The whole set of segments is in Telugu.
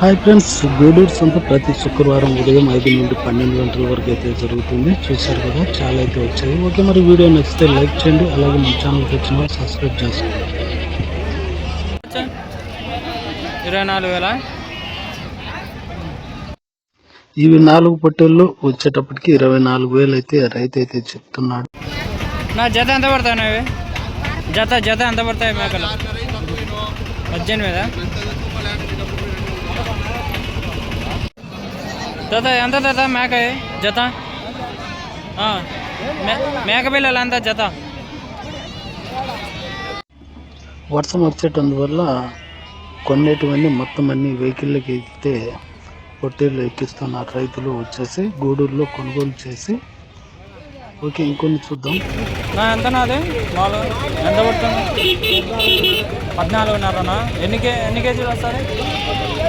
హాయ్ ఫ్రెండ్స్ గూడూరు సొంత ప్రతి శుక్రవారం ఉదయం ఐదు నుండి పన్నెండు గంటల వరకు అయితే జరుగుతుంది. చూశారు కదా చాలా అయితే వచ్చాయి. ఓకే మరి వీడియో నచ్చితే లైక్ చేయండి అలాగే మన ఛానల్కి వచ్చిన సబ్స్క్రైబ్ చేసుకోండి. ఇరవై నాలుగు వేల? ఇవి నాలుగు పొట్టేళ్ళు వచ్చేటప్పటికి ఇరవై నాలుగు వేలు అయితే రైతు అయితే చెప్తున్నాడు. నా జత ఎంత పడతాయి జత జత ఎంత పడతాయి మేకలు? పద్దెనిమిదా జత ఎంత జత మేక జత? మేక పిల్లలు ఎంత? జత? వర్షం వచ్చేటందువల్ల కొన్నేటివన్నీ మొత్తం అన్ని వెహికల్కి ఎక్కితే పొట్టేళ్ళు ఎక్కిస్తున్నారు రైతులు వచ్చేసి గూడూరులో కొనుగోలు చేసి ఓకే ఇంకొన్ని చూద్దాం. నా ఎంత నాది? మాలు ఎంత పడుతుంది? పద్నాలుగున్నరనా ఎన్ని కే ఎన్ని కేజీలు వస్తుంది? ఎనిమిదా?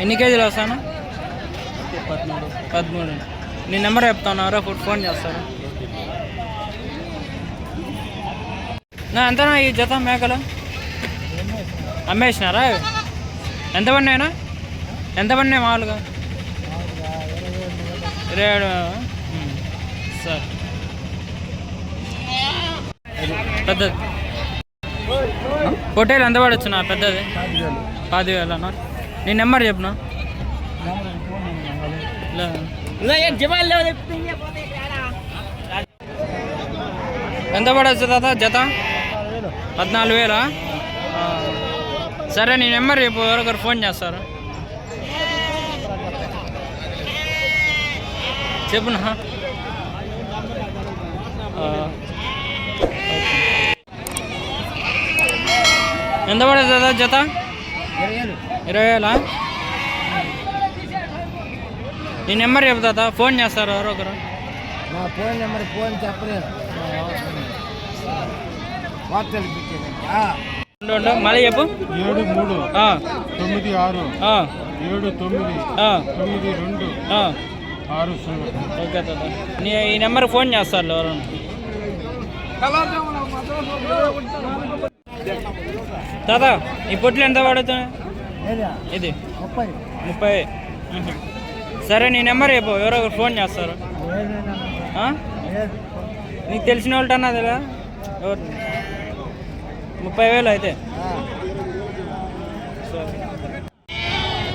ఎన్ని కేజీలు వస్తాను? పదమూడు. నీ నెంబర్ చెప్తాను ఫుడ్ ఫోన్ చేస్తారు. నా ఎంతనా ఈ జత మేకలు? అమ్మేసినారా? ఎంత పడినాయినా? ఎంత పడినాయి మామూలుగా? ఇరవై ఏడు. సార్. పెద్దది. పొట్టేలు ఎంత పడొచ్చు నా పెద్దది అన్న నీ. నెంబర్ చెప్పునా ఎంత పడవచ్చు తాత జత? పద్నాలుగు వేలా. సరే నీ నెంబర్ చెప్పు ఎవరొకరు ఫోన్ చేస్తారు. చెప్పునా ఎంత పడుతుందా జత? ఇరవై వేలా నీ నెంబర్ చెప్తా ఫోన్ చేస్తారు ఎవరో ఒకరు? నా ఫోన్ నెంబర్ ఫోన్ చెప్పలేదు. మళ్ళీ చెప్పు. ఏడు మూడు ఆ, తొమ్మిది ఆరు ఆ, ఏడు తొమ్మిది ఆ, తొమ్మిది రెండు ఆ. ఆరు సున్నా. ఓకే తాత నీ ఈ నెంబర్ ఫోన్ చేస్తారు ఎవరు. తాత ఈ పొట్లు ఎంత పడుతుంది ఏదా ఇది? ముప్పై. ముప్పై. సరే నీ నెంబర్ చెప్పు ఎవరో ఒకరు ఫోన్ చేస్తారు? నీకు తెలిసిన వాళ్ళు అన్నది ఎవరు? ముప్పై వేలు అయితే.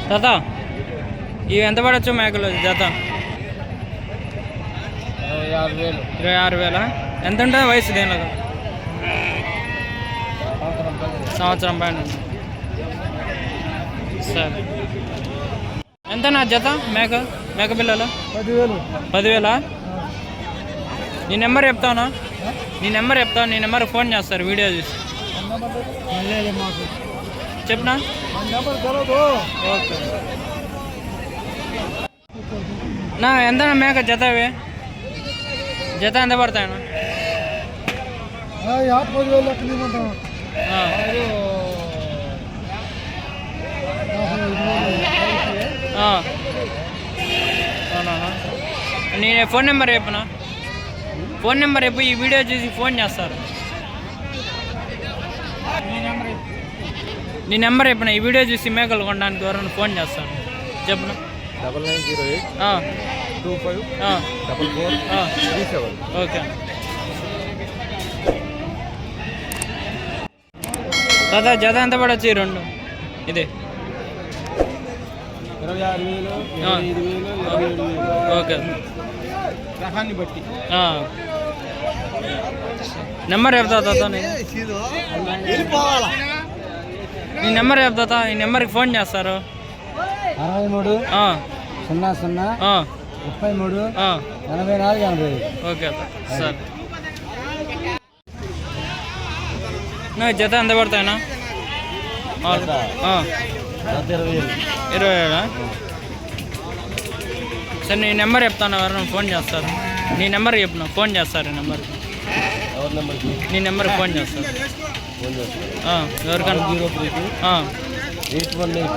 తాత ఇవి ఎంత పడచ్చు మేకలు జత? ఇరవై ఆరు వేల? ఎంత ఉంటుంది వయసు దేనిలో? సంవత్సరం పైన. సరే. ఎంత నా జత? మేక? మేక పిల్లలు? పదివేలు. పదివేల? నీ నెంబర్ చెప్తానా? నీ నెంబర్ చెప్తాను నీ నెంబర్ ఫోన్ చేస్తారు వీడియో చూసి. చెప్పనా? ఓకే. నా ఎంత మేక జత ఇవి జత ఎంత పడతాయన్నా? యాభై పదివేలు లెక్క తీసుకుంటాం ఆ. ఆ. అవునా? నీ ఫోన్ నెంబర్ చెప్పనా? ఫోన్ నెంబర్ చెప్పు ఈ వీడియో చూసి ఫోన్ చేస్తారు. నీ నెంబర్ చెప్పిన? ఈ వీడియో చూసి మేకలు కొనడానికి ఎవరైనా ఫోన్ చేస్తారు. చెప్పనా? Double nine zero eight two five double four. Three seven. Okay. దాదా జత ఎంత పడవచ్చు ఈ రెండు? ఇది. ఓకే. బట్టి. నెంబర్ చెప్తా తాత నీ? నీ నెంబర్ చెప్తా ఈ నెంబర్కి ఫోన్ చేస్తారు. అరవై మూడు సున్నా సున్నా ముప్పై మూడు. ఎనభై నాలుగు ఎనభై ఓకే. సరే. జత ఎంత పడతాయినా ఇరవై ఏడా. సరే నీ నెంబర్ చెప్తాను ఎవరైనా ఫోన్ చేస్తారు? నీ నెంబర్ చెప్పిన ఫోన్ చేస్తారు ఈ నెంబర్ నీ నెంబర్ ఫోన్ చేస్తారు? ఎవరికన్నా? Zero eight one eight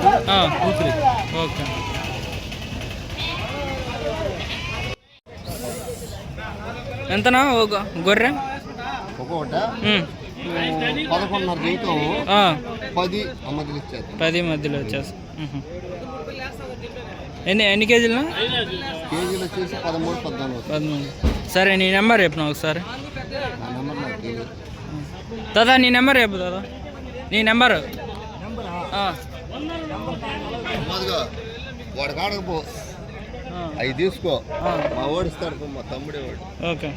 two three. Okay. ఎంతనా? ఒక గొర్రె? ఒక్కొక్కట. పదకొండున్నర జీవితం ఆ, పది అమ్మదిలు ఇచ్చేది పది మధ్యలో వచ్చేసి ఉహు. ఎన్ని ఎన్ని కేజీలు కేజీలు వచ్చేసి పదమూడు పద్నాలుగు. పదమూడు. సరే నీ నెంబర్ చెప్పు నాకు ఒకసారి. దాదా నీ నెంబర్ చెప్పు దాదా. నీ నెంబర్. వాడు కాడకు పో. ఆ, అవి తీసుకో. మా ఓడిస్తాడు మా తమ్ముడే వాడు. ఓకే.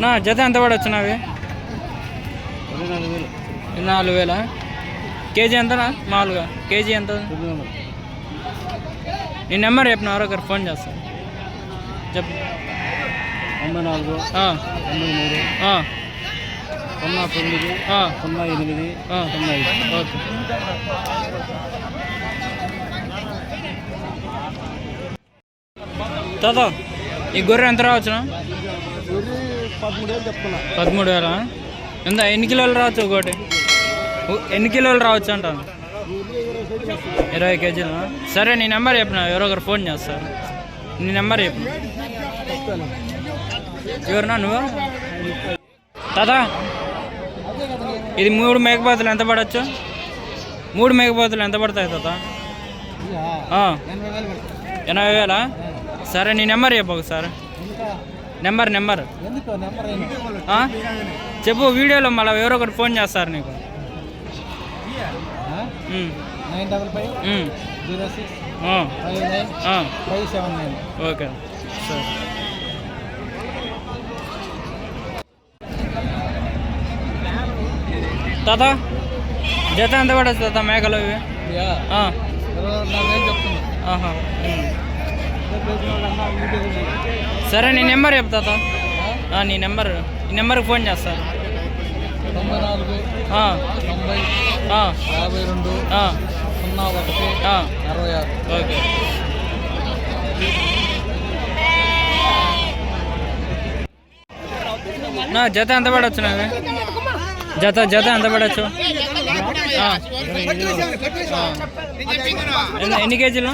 నా జత ఎంత పడవచ్చు నావి? నాలుగు వేల? కేజీ ఎంతనా? మామూలుగా. కేజీ ఎంత? నీ నెంబర్ చెప్పిన ఎవరొకరు ఫోన్ చేస్తాను చెప్పు. తొంభై నాలుగు తొంభై మూడు సున్నా తొమ్మిది సున్నా ఎనిమిది. సున్నా ఐదు. ఓకే. తాత ఈ గొర్రె ఎంత రావచ్చునా? పదమూడు వేలు చెప్తున్నా. పదమూడు వేల? ఎంత ఎన్ని కిలోలు రావచ్చు ఒకటి? ఎన్ని కిలోలు రావచ్చు అంటాను ఇరవై కేజీలు సరే నీ నెంబర్ చెప్పిన ఎవరో ఒకరు ఫోన్ చేస్తారు. నీ నెంబర్ చెప్పిన ఎవరునా నువ్వు? తాత ఇది మూడు మేకపోతులు ఎంత పడవచ్చు మూడు మేకపోతులు ఎంత పడతాయి తాత? ఎనభై ఎనభై వేలా? సరే నీ నెంబర్ చెప్పు ఒకసారి. Number number. చెప్పు వీడియోలో మళ్ళీ ఎవరో ఒకరు ఫోన్ చేస్తారు నీకు. ఉమ్, nine double five um, zero six ah, five nine ah, five seven nine. Okay. సరే. తాత జత ఎంత పడచ్చు తాత మేకలు ఇవి. సరే నీ నెంబర్ ఆ, నీ నెంబర్ ఈ నెంబర్కి ఫోన్ చేస్తారు. తొంభై నాలుగు ఆ, తొంభై ఆ, యాభై రెండు ఆ, సున్నా ఒకటి ఆ, అరవై ఆరు. ఓకే. నా జత ఎంత పడవచ్చు నావి? జత జత ఎంత పడవచ్చు ఆ. ఆ. ఎన్ని- ఎన్ని కేజీలు.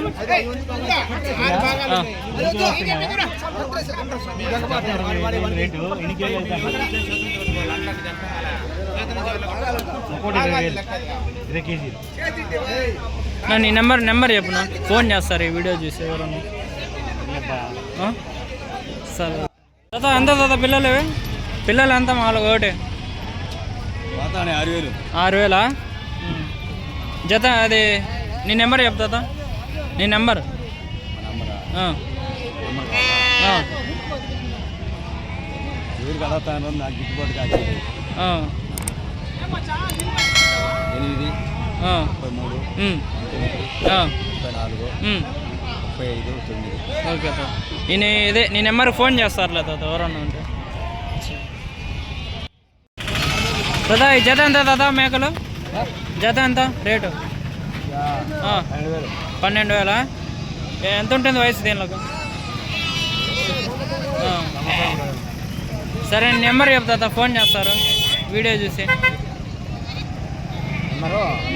నా నీ నెంబర్ నెంబర్ చెప్పు ఫోన్ చేస్తారు ఈ వీడియో చూసి ఎవరన్నా. సరే. తాత ఎంత తాత పిల్లలు పిల్లలు ఎంత? మాలో ఒకటి. ఆరు వేలు? ఆరు వేలా జత అది నీ నెంబర్ చెప్పు నీ నెంబర్. కడతాను నాకు గిట్టుబాటు కాదు. ఎనిమిది. ముప్పై మూడు. ముప్పై నాలుగు. ముప్పై ఐదు తొమ్మిది. ఓకే నేను ఇదే నీ నెంబర్ ఫోన్ చేస్తారులే తాత ఎవరన్నా ఉంటే. తాత ఈ జత ఎంత తాత మేకలు? జత ఎంత? రేటు? పన్నెండు వేల. ఎంత ఉంటుంది వయసు దీనిలోకి? ఆ. సరే నెంబర్ చెప్తా ఫోన్ చేస్తారు. వీడియో చూసి.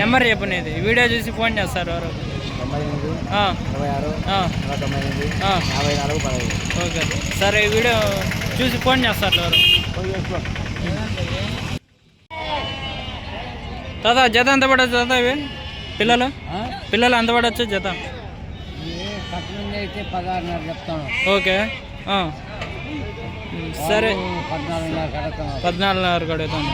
నెంబరు? చెప్పు నీది. వీడియో చూసి ఫోన్ చేస్తారు పదహైదు. ఓకే. సరే వీడియో చూసి ఫోన్ చేస్తారు ఎవరు. తాత జత ఎంత పడచ్చు తాత ఇవి? పిల్లలు? పిల్లలు ఎంత పడచ్చు జత? ఓకే. సరే. పద్నాలుగున్నర కడుగుతాను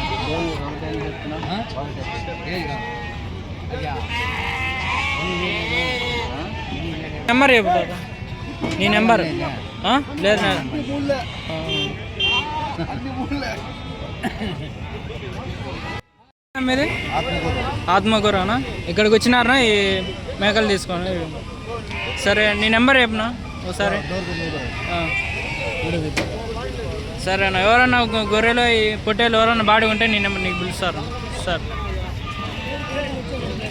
నెంబర్ చెప్పు నీ నెంబర్? లేదు. మీది? ఆత్మకూరనా? ఇక్కడికి వచ్చినారా ఈ మేకలు తీసుకొని సరే నీ నెంబర్ చెప్పనా ఒకసారి సరే సరేనా? ఎవరన్నా గొర్రెలు ఈ పొట్టేలు ఎవరన్నా బాడీ ఉంటే నీ నీకు పిలుస్తారు. సార్.